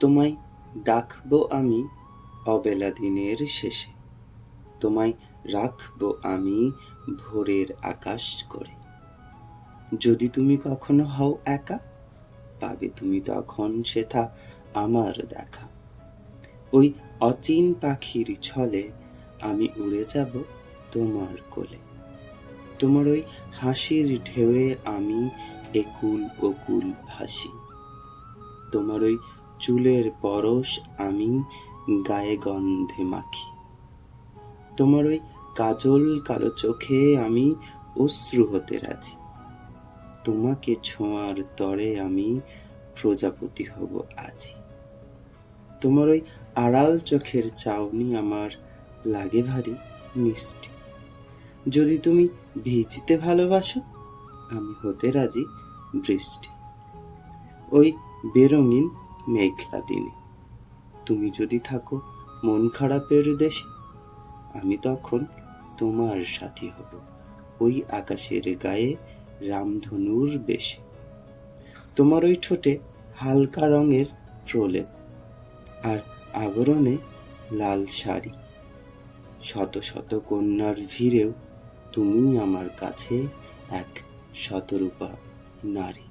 তোমায় ডাকবো আমি অবেলা দিনের শেষে। তোমায় রাখব আমি ভোরের আকাশ করে। যদি তুমি কখনো হও একা, পাবে তুমি তখন সেথা আমার দেখা। ওই অচিন পাখির ছলে আমি উড়ে যাব তোমার কোলে। তোমার ওই হাসির ঢেউয়ে আমি একুল ওকুল ভাসি। তোমার ওই চুলের পরশ আমি গায়ে গন্ধে মাখি। তোমার ওই কাজল কালো চোখে আমি অশ্রু হতে রাজি। তোমাকে ছোঁয়ার তরে আমি প্রজাপতি হব আজি। তোমার ওই আড়াল চোখের চাউনি আমার লাগে ভারী মিষ্টি। যদি তুমি ভিজতে ভালোবাসো, আমি হতে রাজি বৃষ্টি। ওই বেরঙিন মেঘলা দিনে। তুমি যদি থাকো মন খারাপের দেশে, আমি তখন তোমার সাথী হব ওই আকাশের গায়ে রামধনুর বেশে। তোমার ওই ঠোঁটে হালকা রঙের প্রলেপ আর আবরণে লাল শাড়ি। শত শত কন্যার ভিড়েও তুমি আমার কাছে এক শতরূপা নারী।